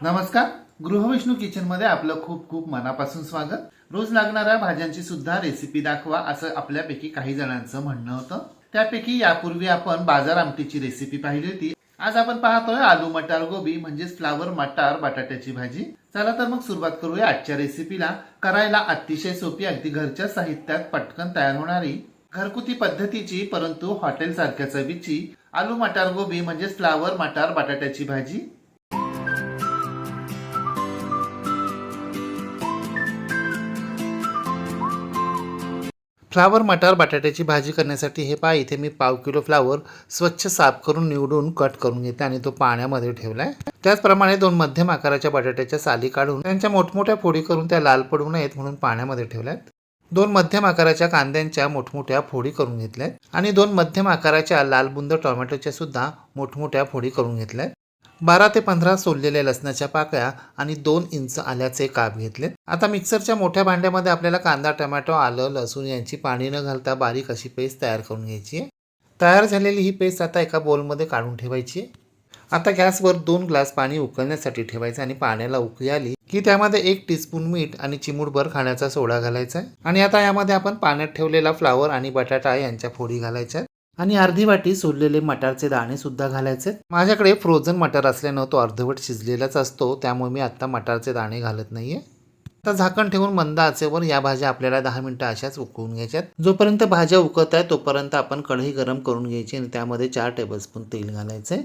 नमस्कार. गृहविष्णू किचनमध्ये आपलं खूप खूप मनापासून स्वागत. रोज लागणाऱ्या भाज्यांची सुद्धा रेसिपी दाखवा असं आपल्यापैकी काही जणांचं म्हणणं होतं. त्यापैकी यापूर्वी आपण बाजार आमटीची रेसिपी पाहिली होती. आज आपण पाहतोय आलू मटार गोबी म्हणजेच फ्लावर मटार बटाट्याची भाजी. चला तर मग सुरुवात करूया आजच्या रेसिपीला करायला अतिशय सोपी अगदी घरच्या साहित्यात पटकन तयार होणारी घरगुती पद्धतीची परंतु हॉटेल सारख्या चवीची आलू मटार गोबी म्हणजेच फ्लावर मटार बटाट्याची भाजी. फ्लावर मटार बटाट्याची भाजी करण्यासाठी हे पहा इथे मी पाव किलो फ्लावर स्वच्छ साफ करून निवडून कट करून घेते आणि तो पाण्यामध्ये ठेवला आहे त्याचप्रमाणे दोन मध्यम आकाराच्या बटाट्याच्या साली काढून त्यांच्या मोठमोठ्या फोडी करून त्या लाल पडू नयेत म्हणून पाण्यामध्ये ठेवल्यात. दोन मध्यम आकाराच्या कांद्यांच्या मोठमोठ्या फोडी करून घेतल्यात आणि दोन मध्यम आकाराच्या लालबुंद टोमॅटोच्या सुद्धा मोठमोठ्या फोडी करून घेतल्यात. बारा ते पंधरा सोललेल्या लसणाच्या पाकळ्या आणि दोन इंच आल्याचे काप घेतले. आता मिक्सरच्या मोठ्या भांड्यामध्ये आपल्याला कांदा टोमॅटो आलं लसूण यांची पाणी न घालता बारीक अशी पेस्ट तयार करून घ्यायची आहे. तयार झालेली ही पेस्ट आता एका बोलमध्ये काढून ठेवायची आहे. आता गॅसवर दोन ग्लास पाणी उकळण्यासाठी ठेवायचं आणि पाण्याला उकळी आली की त्यामध्ये एक टीस्पून मीठ आणि चिमूटभर खाण्याचा सोडा घालायचा आहे. आणि आता यामध्ये आपण पाण्यात ठेवलेला फ्लावर आणि बटाटा यांच्या फोडी घालायच्या आणि अर्धी वाटी सोललेले मटारचे दाणे सुद्धा घालायचे. माझ्याकडे फ्रोझन मटार असल्यानं तो अर्धवट शिजलेलाच असतो त्यामुळे मी आत्ता मटारचे दाणे घालत नाहीये. आता झाकण ठेवून मंद आचेवर या भाज्या आपल्याला दहा मिनटं अशाच उकळून घ्यायच्यात. जोपर्यंत भाज्या उकळत आहे तोपर्यंत आपण कढई गरम करून घ्यायची आणि त्यामध्ये चार टेबलस्पून तेल घालायचे.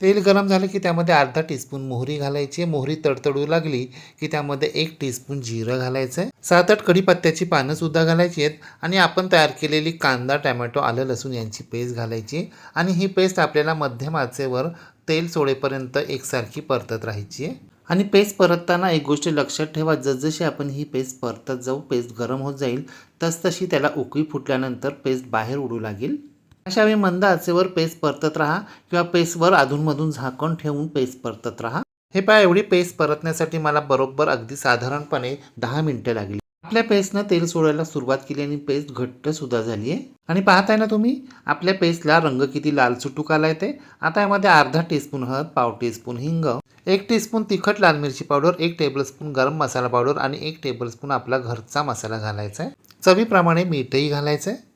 तेल गरम झालं की त्यामध्ये अर्धा टीस्पून मोहरी घालायची. मोहरी तडतडू लागली की त्यामध्ये एक टीस्पून जिरं घालायचं आहे सात आठ कढीपत्त्याची पानं सुद्धा घालायची आहेत. आणि आपण तयार केलेली कांदा टॅमॅटो आलं लसूण यांची पेस्ट घालायची. आणि ही पेस्ट आपल्याला मध्यम आचेवर तेल सोडेपर्यंत एकसारखी परतत राहायची आहे. आणि पेस्ट परतताना एक गोष्ट लक्षात ठेवा जसजशी आपण ही पेस्ट परतत जाऊ पेस्ट गरम होत जाईल तसतशी त्याला उकळी फुटल्यानंतर पेस्ट बाहेर उडू लागेल. अशा वेळी मंद आचेवर पेस्ट परतत राहा किंवा पेस्टवर अधूनमधून झाकण ठेवून पेस्ट परतत राहा. हे पहा एवढी पेस्ट परतण्यासाठी मला बरोबर अगदी साधारणपणे दहा मिनटं लागली. आपल्या पेस्टनं तेल सोडायला सुरुवात केली आणि पेस्ट घट्ट सुद्धा झाली आहे. आणि पाहताय ना तुम्ही आपल्या पेस्टला रंग किती लाल चुटूक आलाय ते आता यामध्ये अर्धा टीस्पून हळद पाव टीस्पून हिंग एक टीस्पून तिखट लाल मिरची पावडर एक टेबलस्पून गरम मसाला पावडर आणि एक टेबलस्पून आपला घरचा मसाला घालायचा आहे. चवीप्रमाणे मीठही घालायचं आहे.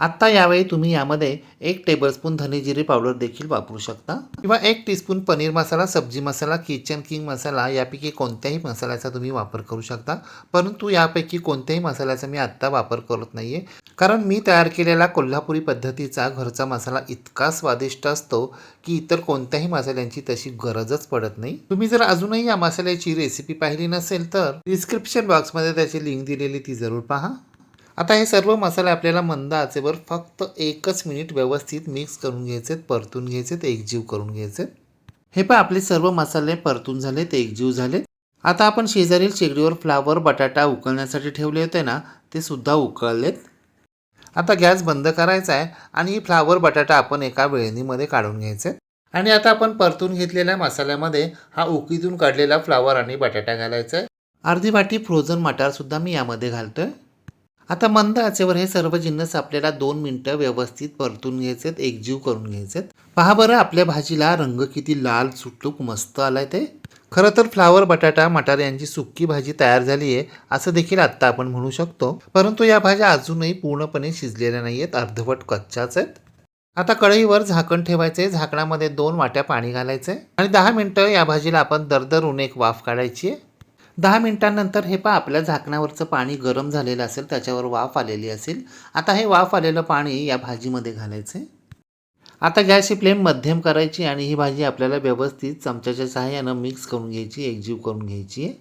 आत्ता यावेळी तुम्ही यामध्ये एक टेबलस्पून धनेजिरे पावडर देखील वापरू शकता. किंवा एक टीस्पून पनीर मसाला सब्जी मसाला किचन किंग मसाला यापैकी कोणत्याही मसाल्याचा तुम्ही वापर करू शकता. परंतु यापैकी कोणत्याही मसाल्याचा मी आत्ता वापर करत नाही आहे कारण मी तयार केलेला कोल्हापुरी पद्धतीचा घरचा मसाला इतका स्वादिष्ट असतो की इतर कोणत्याही मसाल्यांची तशी गरजच पडत नाही. तुम्ही जर अजूनही या मसाल्याची रेसिपी पाहिली नसेल तर डिस्क्रिप्शन बॉक्समध्ये त्याची लिंक दिलेली ती जरूर पहा. आता हे सर्व मसाले आपल्याला मंद आचेवर फक्त एकच मिनिट व्यवस्थित मिक्स करून घ्यायचे परतून घ्यायचे एकजीव करून घ्यायचे. हे पण आपले सर्व मसाले परतून झाले ते एकजीव झाले. आता आपण शेजारील शेगडीवर फ्लावर बटाटा उकळण्यासाठी ठेवले होते ना ते सुद्धा उकळलेत. आता गॅस बंद करायचा आहे आणि फ्लावर बटाटा आपण एका वेळणीमध्ये काढून घ्यायचे. आणि आता आपण परतून घेतलेल्या मसाल्यामध्ये हा उकळीतून काढलेला फ्लावर आणि बटाटा घालायचा आहे. अर्धी वाटी फ्रोझन मटार सुद्धा मी यामध्ये घालतो आहे आता मंद आचेवर हे सर्व जिन्नस आपल्याला दोन मिनटं व्यवस्थित परतून घ्यायचेत एकजीव करून घ्यायचेत. पहा बरं आपल्या भाजीला रंग किती लाल सुटलूक मस्त आलाय ते. खरं तर फ्लावर बटाटा मटार यांची सुक्की भाजी तयार झाली आहे असं देखील आत्ता आपण म्हणू शकतो. परंतु या भाज्या अजूनही पूर्णपणे शिजलेल्या नाही आहेत अर्धवट कच्च्याच आहेत. आता कढईवर झाकण ठेवायचे झाकणामध्ये दोन वाट्या पाणी घालायचे आणि दहा मिनटं या भाजीला आपण दरदरून एक वाफ काढायची आहे दहा मिनिटांनंतर हे पहा आपल्या झाकणावरचं पाणी गरम झालेलं असेल त्याच्यावर वाफ आलेली असेल. आता हे वाफ आलेलं पाणी या भाजीमध्ये घालायचं आहे. आता गॅसची फ्लेम मध्यम करायची आणि ही भाजी आपल्याला व्यवस्थित चमच्याच्या सहाय्यानं मिक्स करून घ्यायची एकजीव करून घ्यायची आहे.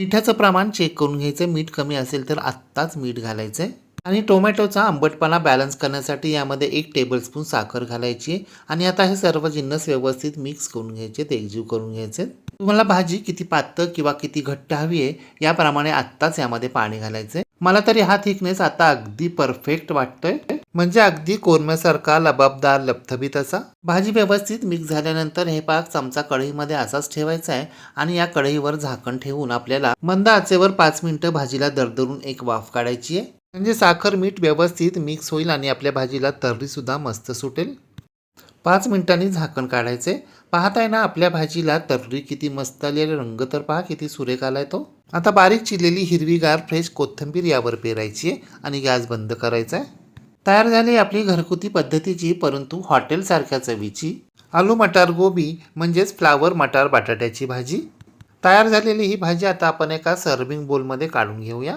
मिठाचं प्रमाण चेक करून घ्यायचं मीठ कमी असेल तर आत्ताच मीठ घालायचं आहे. आणि टोमॅटोचा आंबटपणा बॅलन्स करण्यासाठी यामध्ये एक टेबलस्पून साखर घालायची आणि आता हे सर्व जिन्नस व्यवस्थित मिक्स करून घ्यायचे एकजीव करून घ्यायचे. तुम्हाला भाजी किती पातळ किंवा किती घट्ट हवी आहे याप्रमाणे आत्ताच यामध्ये पाणी घालायचे. मला तरी हा थिकनेस आता अगदी परफेक्ट वाटतोय. म्हणजे अगदी कोरम्यासारखा लबाबदार लपथबीत असा भाजी व्यवस्थित मिक्स झाल्यानंतर हे पाक चमचा कढईमध्ये असाच ठेवायचा आहे आणि या कढईवर झाकण ठेवून आपल्याला मंद आचेवर पाच मिनिटं भाजीला दरदरून एक वाफ काढायची आहे. म्हणजे साखर मीठ व्यवस्थित मिक्स होईल आणि आपल्या भाजीला तर्रीसुद्धा मस्त सुटेल. पाच मिनिटांनी झाकण काढायचे. पाहताय ना आपल्या भाजीला तर्री किती मस्त आली आणि रंग तर पहा किती सुरेख आलाय तो. आता बारीक चिरलेली हिरवीगार फ्रेश कोथिंबीर यावर पेरायची आहे आणि गॅस बंद करायचा आहे. तयार झाली आपली घरगुती पद्धतीची परंतु हॉटेलसारख्या चवीची. आलू मटार गोबी म्हणजेच फ्लावर मटार बटाट्याची भाजी. तयार झालेली ही भाजी आता आपण एका सर्विंग बोलमध्ये काढून घेऊया.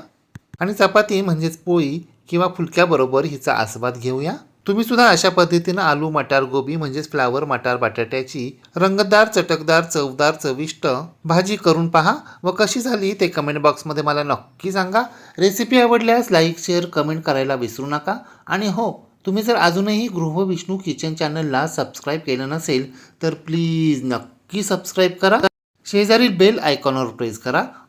आणि चपाती म्हणजेच पोळी किंवा फुलक्याबरोबर हिचा आस्वाद घेऊया? तुम्ही सुद्धा अशा पद्धतीनं आलू मटार गोबी म्हणजेच फ्लावर मटार बटाट्याची रंगतदार चटकदार चवदार चविष्ट भाजी करून पहा व कशी झाली ते कमेंट बॉक्समध्ये मला नक्की सांगा. रेसिपी आवडल्यास लाईक शेअर कमेंट करायला विसरू नका. आणि हो तुम्ही जर अजूनही गृहविष्णू किचन चॅनलला सबस्क्राईब केलं नसेल तर प्लीज नक्की सबस्क्राईब करा. शेजारील बेल आयकॉनवर प्रेस करा.